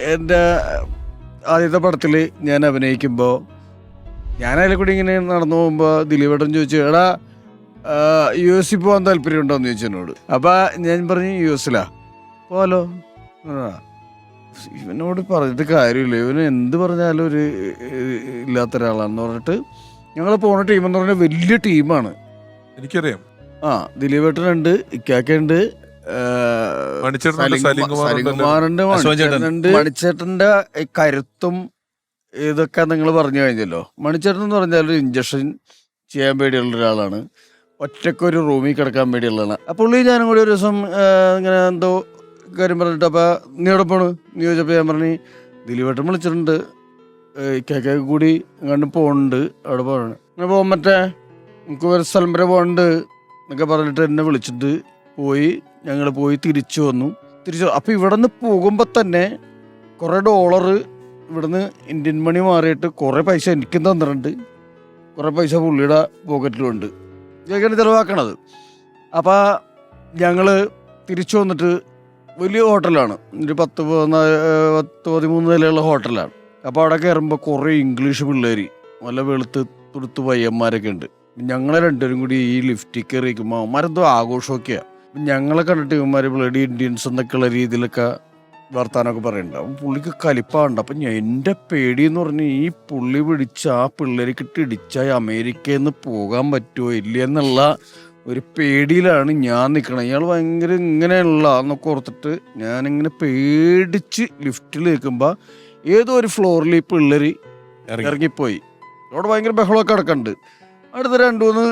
എന്റെ ആദ്യത്തെ പടത്തിൽ ഞാൻ അഭിനയിക്കുമ്പോൾ ഞാൻ കൂടി ഇങ്ങനെ നടന്നു പോകുമ്പോൾ ദിലീപേട്ടൻ ചോദിച്ചു എടാ യു എസിൽ പോകാൻ താല്പര്യം ഉണ്ടോ എന്ന് ചോദിച്ചു എന്നോട്. അപ്പോൾ ഞാൻ പറഞ്ഞു യു എസിലാ പോലോ ഇവനോട് പറഞ്ഞിട്ട് കാര്യമില്ല. ഇവന് എന്ത് പറഞ്ഞാലും ഒരു ഇല്ലാത്ത ഒരാളാണെന്ന് പറഞ്ഞിട്ട് ഞങ്ങൾ പോണ ടീം എന്ന് പറഞ്ഞാൽ വലിയ ടീമാണ്. എനിക്കറിയാം. ആ ദിലീപേട്ടനുണ്ട് ഇക്കാക്കുണ്ട് മണിച്ചേട്ടന്റെ കരുത്തും ഇതൊക്കെ നിങ്ങൾ പറഞ്ഞു കഴിഞ്ഞല്ലോ. മണിച്ചേട്ടൻ എന്ന് പറഞ്ഞാൽ ഒരു ഇഞ്ചക്ഷൻ ചെയ്യാൻ പേടിയുള്ള ഒരാളാണ്. ഒറ്റക്കൊരു റൂമിൽ കിടക്കാൻ പേടിയുള്ളതാണ് അപ്പോൾ പുള്ളി ഞാനും കൂടി ഒരു ദിവസം ഇങ്ങനെ എന്തോ കാര്യം പറഞ്ഞിട്ട് അപ്പോൾ നീ എവിടെ പോണ്? നീ ചോദിച്ചപ്പോൾ ഞാൻ പറഞ്ഞു ദിലീപേട്ടൻ വിളിച്ചിട്ടുണ്ട്. കേക്കെ കൂടി അങ്ങോട്ട് പോകുന്നുണ്ട് അവിടെ പോകണം അങ്ങനെ പോകാൻ മറ്റേ നമുക്ക് ഒരു സ്ഥലം വരെ പോകുന്നുണ്ട് എന്നൊക്കെ പറഞ്ഞിട്ട് എന്നെ വിളിച്ചിട്ട് പോയി ഞങ്ങൾ പോയി തിരിച്ചു വന്നു. തിരിച്ചു അപ്പോൾ ഇവിടെ നിന്ന് പോകുമ്പോൾ തന്നെ കുറേ ഡോളർ ഇവിടുന്ന് ഇന്ത്യൻ മണി മാറിയിട്ട് കുറേ പൈസ എനിക്കും തന്നിട്ടുണ്ട്. കുറേ പൈസ പുള്ളിയുടെ പോക്കറ്റിലുണ്ട് ഇതൊക്കെയാണ് ചിലവാക്കണത്. അപ്പോൾ ഞങ്ങൾ തിരിച്ചു വന്നിട്ട് വലിയ ഹോട്ടലാണ്. ഒരു പത്ത് പതിനാല് പത്ത് പതിമൂന്ന് നിലയുള്ള ഹോട്ടലാണ്. അപ്പോൾ അവിടെ കയറുമ്പോൾ കുറേ ഇംഗ്ലീഷ് പിള്ളേർ നല്ല വെളുത്ത് തുടുത്ത് പയ്യന്മാരൊക്കെ ഉണ്ട്. ഞങ്ങളെ രണ്ടുപേരും കൂടി ഈ ലിഫ്റ്റിൽ കയറിയിരിക്കുമ്പോൾ അവന്മാരെന്തോ ആഘോഷമൊക്കെയാണ് ഞങ്ങളെ കണ്ടിട്ട് ഇവന്മാർ ബ്ലഡി ഇന്ത്യൻസ് എന്നൊക്കെയുള്ള രീതിയിലൊക്കെ വർത്താനമൊക്കെ പറയുന്നുണ്ട്. അപ്പം പുള്ളിക്ക് കലിപ്പാണ്ട് അപ്പം എന്റെ പേടി എന്ന് പറഞ്ഞാൽ ഈ പുള്ളി പിടിച്ച് ആ പിള്ളേർക്കിട്ട് ഇടിച്ചാൽ അമേരിക്കയിൽ നിന്ന് പോകാൻ പറ്റുമോ ഇല്ല എന്നുള്ള ഒരു പേടിയിലാണ് ഞാൻ നിൽക്കണത് ഇയാൾ ഭയങ്കര ഇങ്ങനെയുള്ള എന്നൊക്കെ ഓർത്തിട്ട് ഞാനിങ്ങനെ പേടിച്ച് ലിഫ്റ്റിൽ നിൽക്കുമ്പോൾ ഏതോ ഒരു ഫ്ലോറിൽ ഈ പിള്ളേർ ഇറങ്ങി. ഇറങ്ങിപ്പോയി. അവിടെ ഭയങ്കര ബഹളമൊക്കെ കിടക്കുന്നുണ്ട് അടുത്ത രണ്ട് മൂന്ന്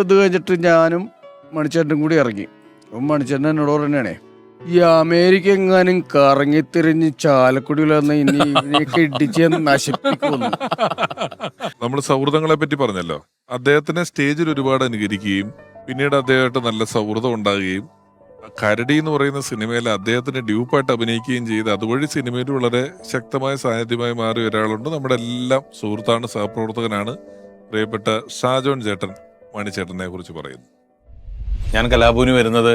ഇത് കഴിഞ്ഞിട്ട് ഞാനും മണിച്ചേട്ടനും കൂടി ഇറങ്ങി. അപ്പം മണിച്ചേട്ടൻ എന്നോട് പറഞ്ഞാണേ ഈ അമേരിക്ക എങ്ങാനും കറങ്ങിത്തിരിഞ്ഞ് ചാലക്കുടിയിൽ വന്ന് നമ്മൾ സൗഹൃദങ്ങളെ പറ്റി പറഞ്ഞല്ലോ. അദ്ദേഹത്തിനെ സ്റ്റേജിൽ ഒരുപാട് അനുകരിക്കുകയും പിന്നീട് അദ്ദേഹമായിട്ട് നല്ല സൗഹൃദം ഉണ്ടാകുകയും കരടി എന്ന് പറയുന്ന സിനിമയിൽ അദ്ദേഹത്തിന് ഡ്യൂപ്പായിട്ട് അഭിനയിക്കുകയും ചെയ്ത് അതുവഴി സിനിമയിൽ വളരെ ശക്തമായ സാന്നിധ്യമായി മാറിയ ഒരാളുണ്ട്. നമ്മുടെ എല്ലാം സുഹൃത്താണ് സഹപ്രവർത്തകനാണ് പ്രിയപ്പെട്ട ഷാജോൺ ചേട്ടൻ മണിച്ചേട്ടനെ കുറിച്ച് പറയുന്നു. ഞാൻ കലാഭവന് വരുന്നത്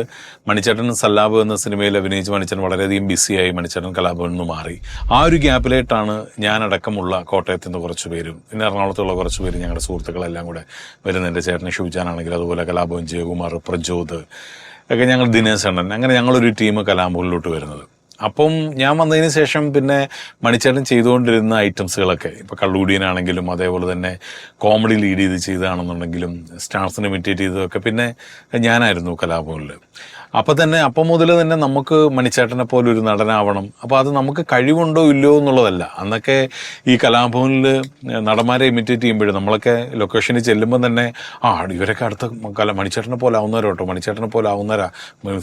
മണിച്ചേട്ടൻ സല്ലാബ് എന്ന സിനിമയിൽ അഭിനയിച്ച് മണിച്ചേട്ടൻ വളരെയധികം ബിസിയായി മണിച്ചേട്ടൻ കലാഭവനിൽ നിന്ന് മാറി. ആ ഒരു ഗ്യാപ്പിലായിട്ടാണ് ഞാനടക്കമുള്ള കോട്ടയത്ത് നിന്ന് കുറച്ച് പേരും പിന്നെ എറണാകുളത്തുള്ള കുറച്ച് പേര് ഞങ്ങളുടെ സുഹൃത്തുക്കളെല്ലാം കൂടെ വരുന്നത്. എന്റെ ചേട്ടൻ ഷിവ്ജാനാണെങ്കിൽ അതുപോലെ കലാഭവൻ ജയകുമാർ പ്രജോദ് ഒക്കെ ഞങ്ങൾ ദിനേശ് അണ്ണൻ അങ്ങനെ ഞങ്ങളൊരു ടീം കലാഭവനിലോട്ട് വരുന്നത്. അപ്പം ഞാൻ വന്നതിന് ശേഷം പിന്നെ മണിച്ചേട്ടൻ ചെയ്തുകൊണ്ടിരുന്ന ഐറ്റംസുകളൊക്കെ ഇപ്പൊ കള്ളൂടിയനാണെങ്കിലും അതേപോലെ തന്നെ കോമഡി ലീഡ് ചെയ്ത് ചെയ്തതാണെന്നുണ്ടെങ്കിലും സ്റ്റാർസിനെ ഇമിറ്റേറ്റ് ചെയ്തതൊക്കെ പിന്നെ ഞാനായിരുന്നു കലാഭവനിൽ അപ്പം തന്നെ അപ്പം മുതൽ തന്നെ നമുക്ക് മണിച്ചേട്ടനെ പോലെ ഒരു നടനാവണം. അപ്പോൾ അത് നമുക്ക് കഴിവുണ്ടോ ഇല്ലയോ എന്നുള്ളതല്ല. അന്നൊക്കെ ഈ കലാഭവനിൽ നടന്മാരെ ഇമിറ്റേറ്റ് ചെയ്യുമ്പോഴും നമ്മളൊക്കെ ലൊക്കേഷനിൽ ചെല്ലുമ്പോൾ തന്നെ ആ ഇവരൊക്കെ അടുത്ത കല മണിച്ചേട്ടനെ പോലെ ആവുന്നവരോ കേട്ടോ മണിച്ചേട്ടനെ പോലെ ആവുന്നവരാ.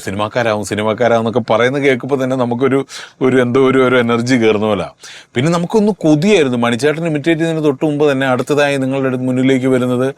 സിനിമാക്കാരാവും സിനിമാക്കാരാവും എന്നൊക്കെ പറയുന്നത് കേൾക്കുമ്പോൾ തന്നെ നമുക്കൊരു ഒരു എന്തോ ഒരു ഒരു എനർജി കയറുന്ന പോലെ. പിന്നെ നമുക്കൊന്ന് കൊതിയായിരുന്നു. മണിച്ചേട്ടൻ ഇമിറ്റേറ്റ് ചെയ്യുന്നതിന് തൊട്ട് മുമ്പ് തന്നെ അടുത്തതായി നിങ്ങളുടെ അടുത്ത് മുന്നിലേക്ക് വരുന്നത്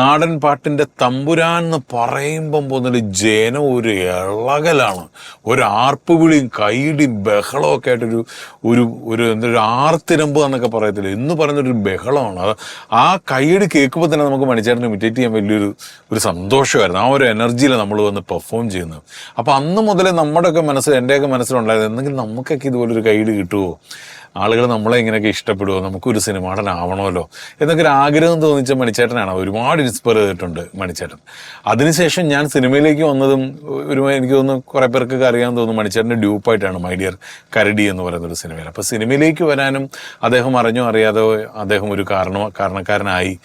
നാടൻ പാട്ടിന്റെ തമ്പുരാൻ എന്ന് പറയുമ്പം പോകുന്നൊരു ജനം ഒരു ഇളകലാണ് ഒരു ആർപ്പ് വിളിയും കൈയിടിയും ബഹളവും ഒക്കെ ആയിട്ടൊരു ഒരു ഒരു എന്താ ഒരു ആർത്തിരമ്പ് എന്നൊക്കെ പറയത്തില്ല? എന്ന് പറയുന്നൊരു ബഹളമാണ്. അത് ആ കൈയടി കേൾക്കുമ്പോൾ തന്നെ നമുക്ക് മണിച്ചേട്ടനെ ഇമിറ്റേറ്റ് ചെയ്യാൻ വലിയൊരു ഒരു സന്തോഷമായിരുന്നു. ആ ഒരു എനർജിയിൽ നമ്മൾ വന്ന് പെർഫോം ചെയ്യുന്നത്. അപ്പോൾ അന്ന് മുതലേ നമ്മുടെയൊക്കെ മനസ്സിൽ എന്റെയൊക്കെ മനസ്സിലുണ്ടായത് എന്തെങ്കിലും നമുക്കൊക്കെ ഇതുപോലൊരു കൈയിടി കിട്ടുമോ ആളുകൾ നമ്മളെ ഇങ്ങനെയൊക്കെ ഇഷ്ടപ്പെടുമോ നമുക്കൊരു സിനിമാടനാവണമല്ലോ എന്നൊക്കെ ഒരു ആഗ്രഹം തോന്നിച്ച മണിച്ചേട്ടനാണ്. ഒരുപാട് ഇൻസ്പയർ ചെയ്തിട്ടുണ്ട് മണിച്ചേട്ടൻ. അതിനുശേഷം ഞാൻ സിനിമയിലേക്ക് വന്നതും ഒരു എനിക്ക് തോന്നുന്നു കുറെ പേർക്കൊക്കെ അറിയാൻ തോന്നുന്നു മണിച്ചേട്ടന്റെ ഡ്യൂപ്പായിട്ടാണ് മൈ ഡിയർ കരടി എന്ന് പറയുന്ന ഒരു സിനിമയിൽ. അപ്പോൾ സിനിമയിലേക്ക് വരാനും അദ്ദേഹം അറിഞ്ഞോ അറിയാതോ അദ്ദേഹം ഒരു കാരണ കാരണക്കാരനായി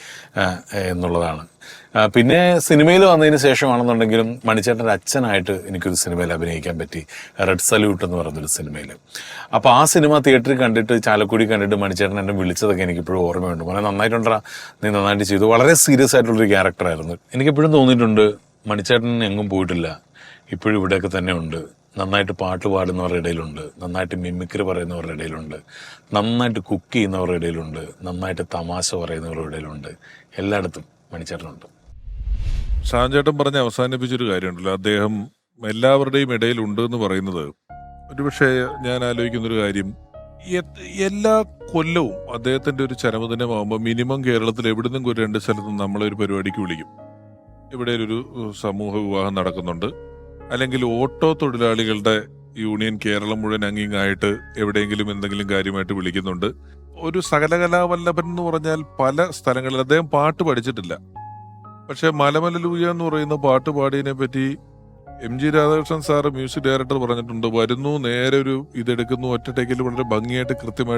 എന്നുള്ളതാണ്. പിന്നെ സിനിമയിൽ വന്നതിന് ശേഷമാണെന്നുണ്ടെങ്കിലും മണിച്ചേട്ടന്റെ അച്ഛനായിട്ട് എനിക്കൊരു സിനിമയിൽ അഭിനയിക്കാൻ പറ്റി. റെഡ് സല്യൂട്ട് എന്ന് പറയുന്നൊരു സിനിമയിൽ. അപ്പോൾ ആ സിനിമ തിയേറ്ററിൽ കണ്ടിട്ട് ചാലക്കുടി കണ്ടിട്ട് മണിച്ചേട്ടൻ എന്നെ വിളിച്ചതൊക്കെ എനിക്കിപ്പോഴും ഓർമ്മയുണ്ട്. മോനെ നന്നായിട്ടുണ്ടാ നീ നന്നായിട്ട് ചെയ്തു. വളരെ സീരിയസ് ആയിട്ടുള്ളൊരു ക്യാരക്ടറായിരുന്നു എനിക്കെപ്പോഴും തോന്നിയിട്ടുണ്ട് മണിച്ചേട്ടൻ എങ്ങും പോയിട്ടില്ല. ഇപ്പോഴും ഇവിടെയൊക്കെ തന്നെ ഉണ്ട്. നന്നായിട്ട് പാട്ട് പാടുന്നവരുടെ ഇടയിലുണ്ട്. നന്നായിട്ട് മിമിക്രി പറയുന്നവരുടെ ഇടയിലുണ്ട്. നന്നായിട്ട് കുക്ക് ചെയ്യുന്നവരുടെ ഇടയിലുണ്ട്. നന്നായിട്ട് തമാശ പറയുന്നവരുടെ ഇടയിലുണ്ട്. എല്ലായിടത്തും മണിച്ചേട്ടനുണ്ട്. ഷാൻ ചേട്ടൻ പറഞ്ഞ് അവസാനിപ്പിച്ചൊരു കാര്യമുണ്ടല്ലോ. അദ്ദേഹം എല്ലാവരുടെയും ഇടയിൽ ഉണ്ട് എന്ന് പറയുന്നത് ഒരുപക്ഷെ ഞാൻ ആലോചിക്കുന്നൊരു കാര്യം. എല്ലാ കൊല്ലവും അദ്ദേഹത്തിന്റെ ഒരു ചരമദിനമാകുമ്പോൾ മിനിമം കേരളത്തിൽ എവിടുന്നും ഒരു രണ്ട് സ്ഥലത്ത് നമ്മളെ ഒരു പരിപാടിക്ക് വിളിക്കും. ഇവിടെ ഒരു സമൂഹ വിവാഹം നടക്കുന്നുണ്ട്. അല്ലെങ്കിൽ ഓട്ടോ തൊഴിലാളികളുടെ യൂണിയൻ കേരളം മുഴുവൻ അങ്ങിങ്ങായിട്ട് എവിടെയെങ്കിലും എന്തെങ്കിലും കാര്യമായിട്ട് വിളിക്കുന്നുണ്ട്. ഒരു സകലകലാവല്ലഭൻ എന്ന് പറഞ്ഞാൽ പല സ്ഥലങ്ങളിൽ അദ്ദേഹം പാട്ട് പഠിച്ചിട്ടില്ല. പക്ഷെ മലമലലൂയ എന്ന് പറയുന്ന പാട്ട് പാടിയതിനെ പറ്റി M G Radhakrishnan sir music director പറഞ്ഞിട്ടുണ്ട് വരുന്നു നേരെ ഒരു ഇതെടുക്കുന്നു ഒറ്റ ടേക്കിൽ വളരെ ഭംഗിയായിട്ട് കൃത്യമായിട്ട്